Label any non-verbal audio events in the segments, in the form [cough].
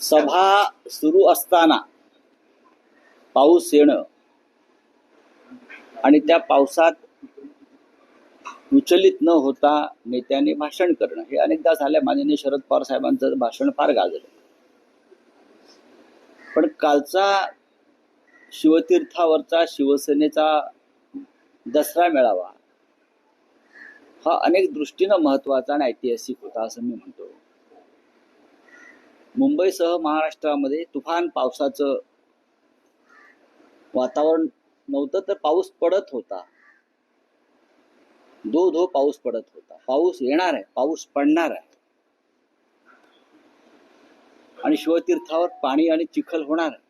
सभा सुरू असताना पाऊस येणं आणि त्या पावसात विचलित न होता नेत्याने भाषण करणं हे अनेकदा झालं माननीय शरद पवार साहेबांचं भाषण फार गाजलं पण कालचा शिवतीर्थावरचा शिवसेनेचा दसरा मेळावा हा अनेक दृष्टीनं महत्त्वाचा आणि ऐतिहासिक होता असं मी म्हणतो. मुंबईसह महाराष्ट्रामध्ये तुफान पावसाचं वातावरण नव्हतं तर पाऊस पडत होता. धो धो पाऊस पडत होता. पाऊस येणार आहे. पाऊस पडणार आहे. आणि शिवतीर्थावर पाणी आणि चिखल होणार आहे.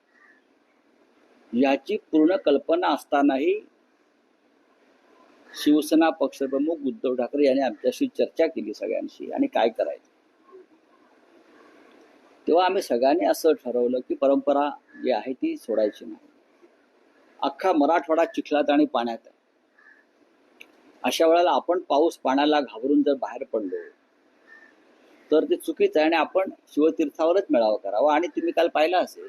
याची पूर्ण कल्पना असतानाही शिवसेना पक्षप्रमुख उद्धव ठाकरे यांनी आमच्याशी चर्चा केली सगळ्यांशी. आणि काय करायचं? तेव्हा आम्ही सगळ्यांनी असं ठरवलं की परंपरा जी आहे ती सोडायची नाही. अख्खा मराठवाडा चिखलात आणि पाण्यात आहे. अशा वेळेला आपण पाऊस पाण्याला घाबरून जर बाहेर पडलो तर ते चुकीचं आहे आणि आपण शिवतीर्थावरच मेळावा करावा. आणि तुम्ही काल पाहिलं असेल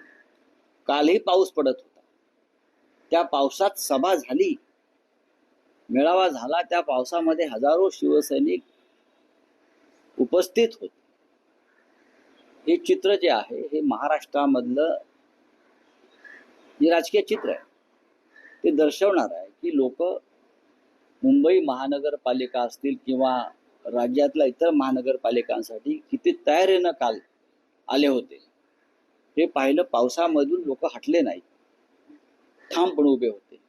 कालही पाऊस पडत होता. त्या पावसात सभा झाली. मेळावा झाला. त्या पावसामध्ये हजारो शिवसैनिक उपस्थित होते. हे चित्र जे आहे हे महाराष्ट्रामधलं जे राजकीय चित्र आहे. ते दर्शवणार आहे की लोक मुंबई महानगरपालिका असतील किंवा राज्यातल्या इतर महानगरपालिकांसाठी किती तयारीनं काल आले होते. हे पाहिलं पावसामधून लोक हटले नाही ठामपणे उभे होते.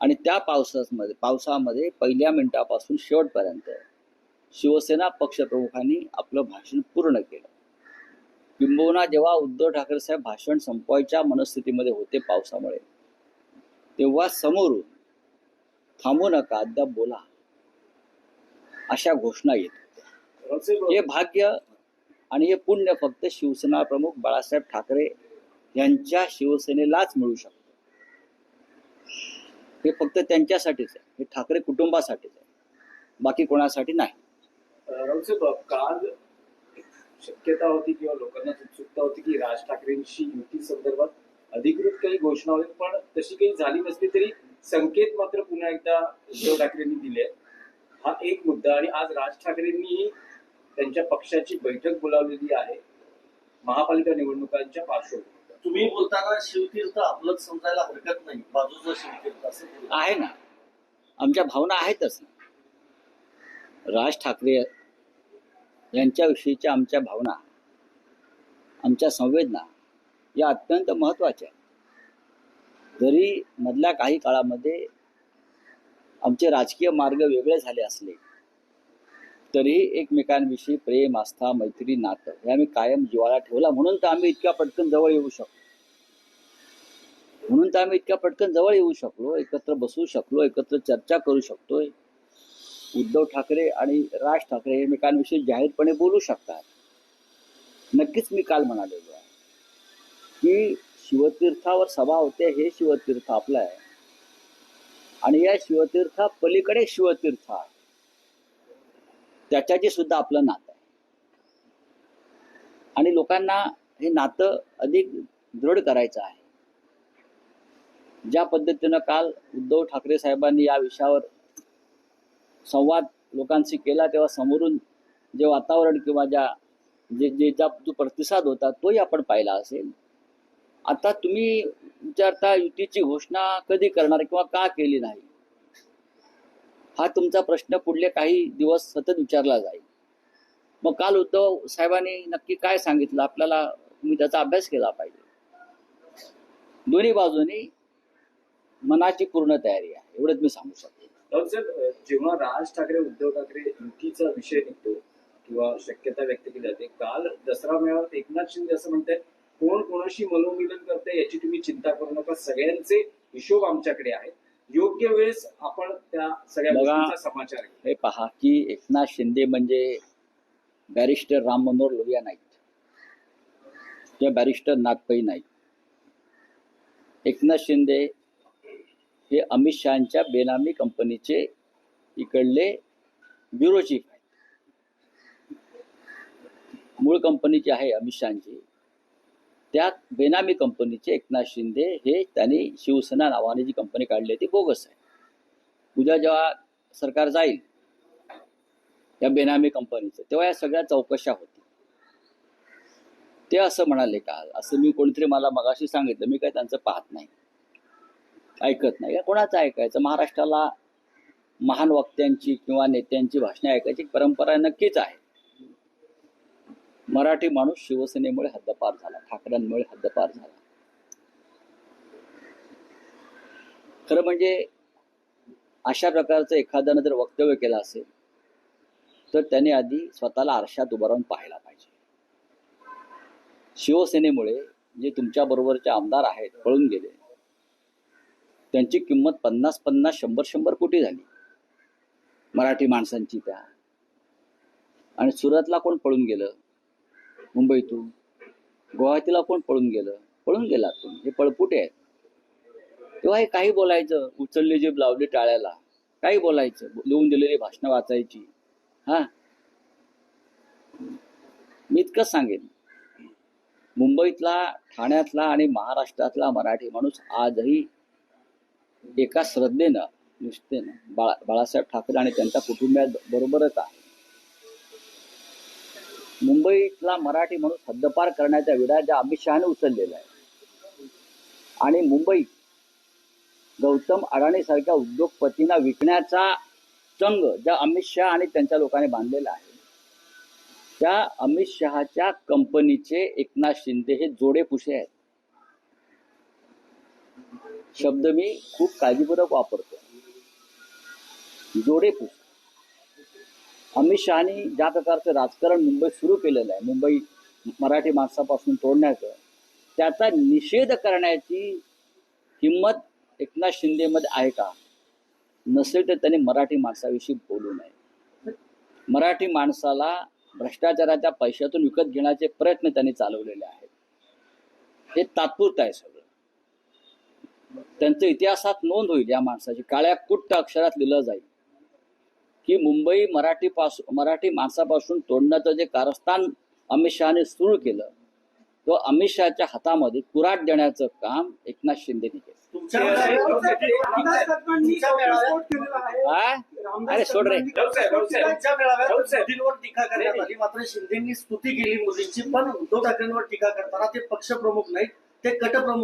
आणि त्या पावसामध्ये पावसामध्ये पहिल्या मिनिटापासून शेवटपर्यंत शिवसेना पक्षप्रमुखांनी आपलं भाषण पूर्ण केलं. किंबहुना जेव्हा उद्धव ठाकरे साहेब भाषण संपवायच्या मनस्थितीमध्ये होते पावसामुळे तेव्हा समोरून थांबू नका अद्याप बोला. अशा घोषणा येत होत्या. हे भाग्य आणि हे पुण्य फक्त शिवसेना प्रमुख बाळासाहेब ठाकरे यांच्या शिवसेनेलाच मिळू शकतं. हे फक्त त्यांच्यासाठीच आहे. हे ठाकरे कुटुंबासाठीच आहे. बाकी कोणासाठी नाही. काल शक्यता होती किंवा लोकांना उत्सुकता होती की राज ठाकरेंशी युती संदर्भात अधिकृत काही घोषणा होईल पण तशी काही झाली नसली तरी संकेत मात्र पुन्हा एकदा उद्धव ठाकरेंनी दिले. हा एक मुद्दा आणि आज राज ठाकरेंनी त्यांच्या पक्षाची बैठक बोलावलेली आहे. महापालिका निवडणुकांच्या पार्श्वभूमीवर. तुम्ही बोलताना शिवतीर्थ आपलंच समजायला हरकत नाही. बाजूचं शिवतीर्थ असं. आहे ना. आमच्या भावना आहेतच ना राज ठाकरे यांच्याविषयीच्या आमच्या भावना आमच्या संवेदना या अत्यंत महत्त्वाच्या आहेत. जरी मधल्या काही काळामध्ये आमचे राजकीय मार्ग वेगळे झाले असले तरीही एकमेकांविषयी प्रेम आस्था मैत्री नातं हे आम्ही कायम जिवाळा ठेवला. म्हणून तर आम्ही इतक्या पटकन जवळ येऊ शकलो. म्हणून तर आम्ही इतक्या पटकन जवळ येऊ शकलो एकत्र बसू शकलो एकत्र चर्चा करू शकतोय. उद्धव ठाकरे आणि राज ठाकरे एकमेकांविषयी जाहीरपणे बोलू शकतात. नक्कीच मी काल म्हणालेलो आहे. की शिवतीर्थावर सभा होते हे शिवतीर्थ आपलं आहे. आणि या शिवतीर्था पलीकडे शिवतीर्थ आहे. त्याच्याशी सुद्धा आपलं नातं आहे. आणि लोकांना हे नातं अधिक दृढ करायचं आहे. ज्या पद्धतीनं काल उद्धव ठाकरे साहेबांनी या विषयावर संवाद लोकांशी केला तेव्हा समोरून जे वातावरण किंवा ज्या जे जे ज्या जो प्रतिसाद होता तोही आपण पाहिला असेल. आता तुम्ही विचारता युतीची घोषणा कधी करणार किंवा का केली नाही? हा तुमचा प्रश्न पुढले काही दिवस सतत विचारला जाईल. मग काल उद्धव साहेबांनी नक्की काय सांगितलं? आपल्याला तुम्ही त्याचा अभ्यास केला पाहिजे. दोन्ही बाजूनी मनाची पूर्ण तयारी आहे. एवढंच मी सांगू शकतो. जेव्हा राज ठाकरे उद्धव ठाकरे युतीचा विषय निघतो किंवा शक्यता व्यक्त केली जाते काल दसरा मेळाव्यात एकनाथ शिंदे असं म्हणतात कोण कोणाशी मनोमिलन करते याची तुम्ही चिंता करू नका सगळ्यांचे हिशोब आमच्याकडे आहेत. योग्य वेळेस आपण त्या सगळ्या समाचार. हे पहा की एकनाथ शिंदे म्हणजे बॅरिस्टर राम मनोहर लोहिया नाहीत. किंवा बॅरिस्टर नागपई नाहीत. एकनाथ शिंदे हे अमित शहाच्या बेनामी कंपनीचे इकडले ब्युरो चीफ आहेत. मूळ कंपनी जी आहे अमित शहाची त्या बेनामी कंपनीचे एकनाथ शिंदे हे त्यांनी शिवसेना नावाने जी कंपनी काढली आहे ती बोगस आहे. उद्या जेव्हा सरकार जाईल या बेनामी कंपनीचं तेव्हा या सगळ्या चौकशा होतील. ते असं म्हणाले का? असं मी कोणीतरी मला मगाशी सांगितलं मी काय त्यांचं पाहत नाही. ऐकत नाही. कोणाचं ऐकायचं? महाराष्ट्राला महान वक्त्यांची किंवा नेत्यांची भाषणे ऐकायची परंपरा नक्कीच आहे. मराठी माणूस शिवसेनेमुळे हद्दपार झाला. ठाकरेंमुळे हद्दपार झाला. खरं म्हणजे अशा प्रकारचं एखाद्यानं जर वक्तव्य केलं असेल तर त्याने आधी स्वतःला आरशात उभं राहून पाहायला पाहिजे. शिवसेनेमुळे जे तुमच्या बरोबरचे आमदार आहेत पळून गेले त्यांची किंमत पन्नास पन्नास शंभर शंभर कोटी झाली. मराठी माणसांची त्या. आणि सुरतला कोण पळून गेलं? मुंबईतून. गुवाहाटीला कोण पळून गेलं? पळून गेला तुम्ही हे पळपुटे आहेत. तेव्हा हे काही बोलायचं? उचलले जे लावले टाळ्याला. काही बोलायचं? लिहून दिलेली भाषणं वाचायची. हा? मी इतकंच सांगेन. मुंबईतला ठाण्यातला आणि महाराष्ट्रातला मराठी माणूस आजही एका श्रद्धेनं निष्ठेनं बाळा बाळासाहेब ठाकरे आणि त्यांच्या कुटुंबिया बरोबरच आहे. मुंबईतला मराठी माणूस हद्दपार करण्याच्या विडा ज्या अमित शहाने उचललेला आहे आणि मुंबईत गौतम अडाणी सारख्या उद्योगपतींना विकण्याचा चंग ज्या अमित शहा आणि त्यांच्या लोकांनी बांधलेला आहे त्या अमित शहाच्या कंपनीचे एकनाथ शिंदे हे जोडे पुशे आहेत. शब्द मी खूप काळजीपूर्वक वापरतो. जोडे पुस्तक. अमित शहानी ज्या प्रकारचं राजकारण मुंबईत सुरू केलेलं आहे मुंबई मराठी माणसापासून तोडण्याचं त्याचा निषेध करण्याची हिंमत एकनाथ शिंदेमध्ये आहे का? नसेल तर त्यांनी मराठी माणसाविषयी बोलू नये. मराठी माणसाला भ्रष्टाचाराच्या पैशातून विकत घेण्याचे प्रयत्न त्यांनी चालवलेले आहेत. हे तात्पुरतं आहे सगळं त्यांचं इतिहासात नोंद होईल या माणसाची. काळ्या कुट्ट अक्षरात लिहिलं जाईल. की मुंबई मराठी पासून मराठी माणसापासून तोडण्याचं जे कारस्थान अमित शहाने सुरू केलं तो अमित शहाच्या हातामध्ये कुराट देण्याचं काम एकनाथ शिंदेने केलं. हा? अरे सोड रे. टीका करण्यात आली. मात्र शिंदेनी स्तुती केली मोदींची पण उद्धव ठाकरेंवर टीका करताना ते पक्षप्रमुख नाहीत. ते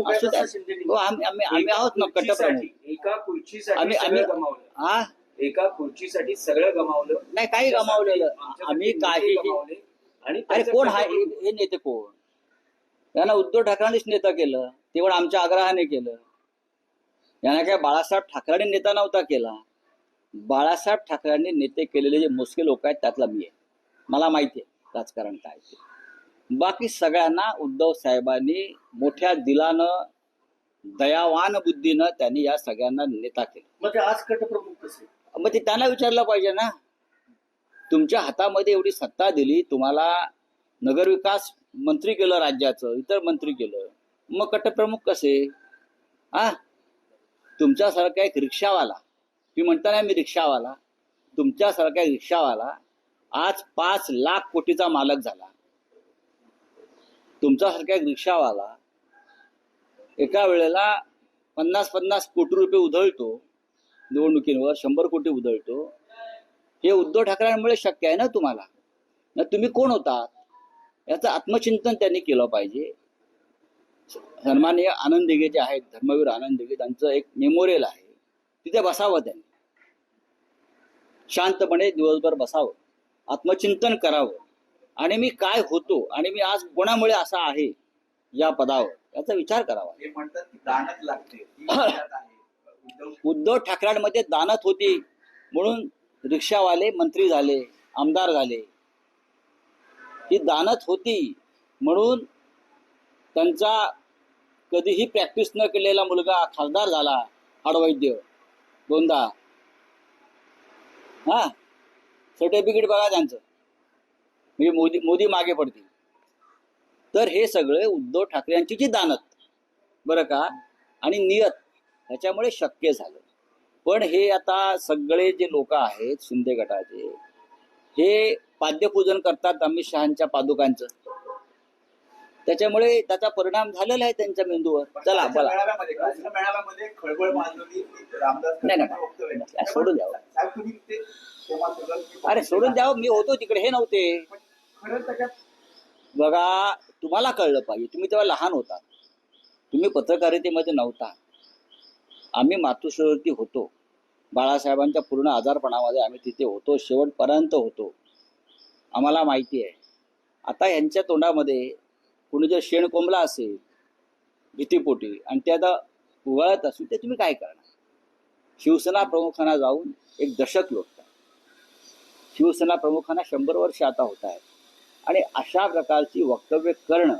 असू द्या. हो, आम्ही आम्ही आम्ही आहोत ना एका कटप्रमुख एका खुर्चीसाठी आम्ही- सगळं गमावलं. हा? एका खुर्चीसाठी सगळं गमावलं. नाही काही गमावलेलं. आम्ही काही गमावले. आणि अरे त्याचं कोण हा? हे हे नेते कोण? त्यांना उद्धव ठाकरेंनीच नेता केलं. तेवढं आमच्या आग्रहाने केलं. यांना काय बाळासाहेब ठाकरेंनी नेता नव्हता केला. बाळासाहेब ठाकरेंनी नेते केलेले जे मोजके लोक आहेत त्यातला मी आहे. मला माहिती आहे राजकारण काय ते. बाकी सगळ्यांना उद्धव साहेबांनी मोठ्या दिलानं दयावान बुद्धीनं त्यांनी या सगळ्यांना नेता केलं. मग ते आज कटप्रमुख कसे? मग ते त्यांना विचारलं पाहिजे ना. तुमच्या हातामध्ये एवढी सत्ता दिली तुम्हाला नगरविकास मंत्री केलं राज्याचं इतर मंत्री केलं. मग कटप्रमुख कसे? हा तुमच्यासारखा एक रिक्षावाला तुम्ही म्हणता ना मी रिक्षावाला तुमच्यासारखा एक रिक्षावाला आज पाच लाख कोटीचा मालक झाला. तुमच्यासारख्या एक रिक्षावाला एका वेळेला पन्नास पन्नास कोटी रुपये उधळतो निवडणुकींवर शंभर कोटी उधळतो. हे उद्धव ठाकरेंमुळे शक्य आहे ना तुम्हाला? ना तुम्ही कोण होतात? याचं आत्मचिंतन त्यांनी केलं पाहिजे. सन्माननीय आनंद दिघे जे आहेत धर्मवीर आनंद दिघे त्यांचं एक मेमोरियल आहे. तिथे बसावं त्यांनी. शांतपणे दिवसभर बसावं. आत्मचिंतन करावं. आणि मी काय होतो आणि मी आज कोणामुळे असा आहे या पदावर याचा विचार करावा. [coughs] उद्धव ठाकरेंमध्ये दानत होती. म्हणून रिक्षावाले मंत्री झाले आमदार झाले. ही दानत होती. म्हणून त्यांचा कधीही प्रॅक्टिस न केलेला मुलगा खासदार झाला हाडवैद्य दोनदा. हा? सर्टिफिकेट बघा त्यांचं. म्हणजे मोदी मोदी मागे पडतील. तर हे सगळे उद्धव ठाकरे यांची जी दानत बरं का? आणि नियत ह्याच्यामुळे शक्य झालं. पण हे आता सगळे जे लोक आहेत शिंदे गटाचे हे पाद्यपूजन करतात अमित शहाच्या पादुकांचं. त्याच्यामुळे त्याचा परिणाम झालेला आहे त्यांच्या मेंदूवर. चला बोला. रामदास नाही, सोडून द्यावं. अरे सोडून द्यावं. मी होतो तिकडे. हे नव्हते. खरं त्याच्यात बघा तुम्हाला कळलं पाहिजे. तुम्ही तेव्हा लहान होता. तुम्ही पत्रकारितेमध्ये नव्हता. आम्ही मातोश्रीवरती होतो. बाळासाहेबांच्या पूर्ण आजारपणामध्ये आम्ही तिथे होतो. शेवटपर्यंत होतो. आम्हाला माहिती आहे. आता यांच्या तोंडामध्ये कुणी जर शेण कोंबला असेल भीतीपोटी आणि ते आता उगाळत असून ते तुम्ही काय करणार? शिवसेना प्रमुखांना जाऊन एक दशक लोटतात. शिवसेना प्रमुखांना शंभर वर्ष आता होत आहेत. आणि अशा प्रकारची वक्तव्य करणं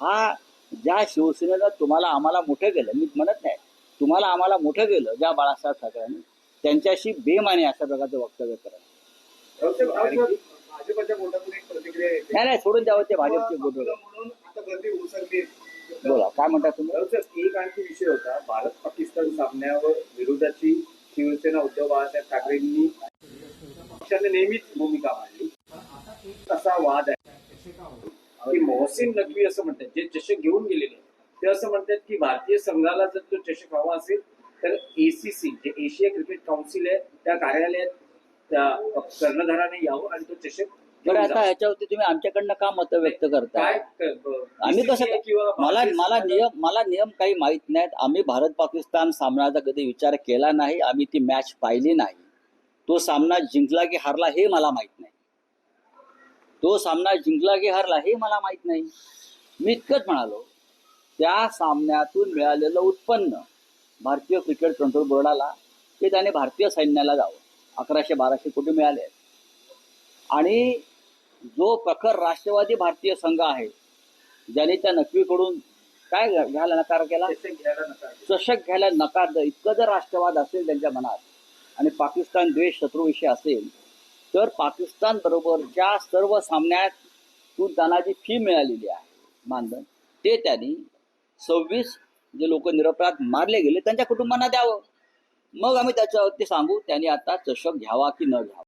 हा ज्या शिवसेनेनं तुम्हाला आम्हाला मोठं केलं मी म्हणत नाही तुम्हाला आम्हाला मोठं केलं ज्या बाळासाहेब ठाकरेंनी त्यांच्याशी बेमाने अशा प्रकारचं वक्तव्य करणं. नाही नाही सोडून द्यावं ते भाजपचे उसरली बोला काय म्हणता तुम्ही? एक आणखी विषय होता भारत पाकिस्तान सामन्यावर विरोधाची शिवसेना उद्धव बाळासाहेब ठाकरेंनी पक्षाने नेहमीच भूमिका मांडली. असा वाद आहे. की मोहसिन नकवी असं म्हणतात जे चषक घेऊन गेलेले ते असं म्हणतात की भारतीय संघाला जर तो चषक हवा असेल तर एसीसी जे एशिया क्रिकेट काउन्सिल आहे त्या कार्यालयात त्या कर्णधाराने यावं आणि तो चषक बरं आता तुम्ही आमच्याकडनं का मतं व्यक्त करताय? काय क- आम्ही कसं किंवा मला मला नियम मला नियम काही माहीत नाहीत. आम्ही भारत पाकिस्तान सामन्याचा कधी विचार केला नाही. आम्ही ती मॅच पाहिली नाही. तो सामना जिंकला की हारला हे मला माहीत नाही. तो सामना जिंकला की हारला हे मला माहीत नाही. मी इतकंच म्हणालो त्या सामन्यातून मिळालेलं उत्पन्न भारतीय क्रिकेट कंट्रोल बोर्डाला ते त्याने भारतीय सैन्याला जावं. अकराशे बाराशे कोटी मिळाले. आणि जो प्रखर राष्ट्रवादी भारतीय संघ आहे ज्याने त्या नकवीकडून काय घ्या- घ्यायला नकार केला? चषक घ्यायला नकार इतकं जर राष्ट्रवाद असेल त्यांच्या मनात आणि पाकिस्तान द्वेष शत्रूविषयी असेल तर पाकिस्तान बरोबरच्या सर्व सामन्यातून त्यांना जी फी मिळालेली आहे मानधन ते त्यांनी सव्वीस जे लोक निरपराध मारले गेले त्यांच्या कुटुंबांना द्यावं. मग आम्ही त्याच्यावरती सांगू त्यांनी आता चषक घ्यावा की न घ्यावा.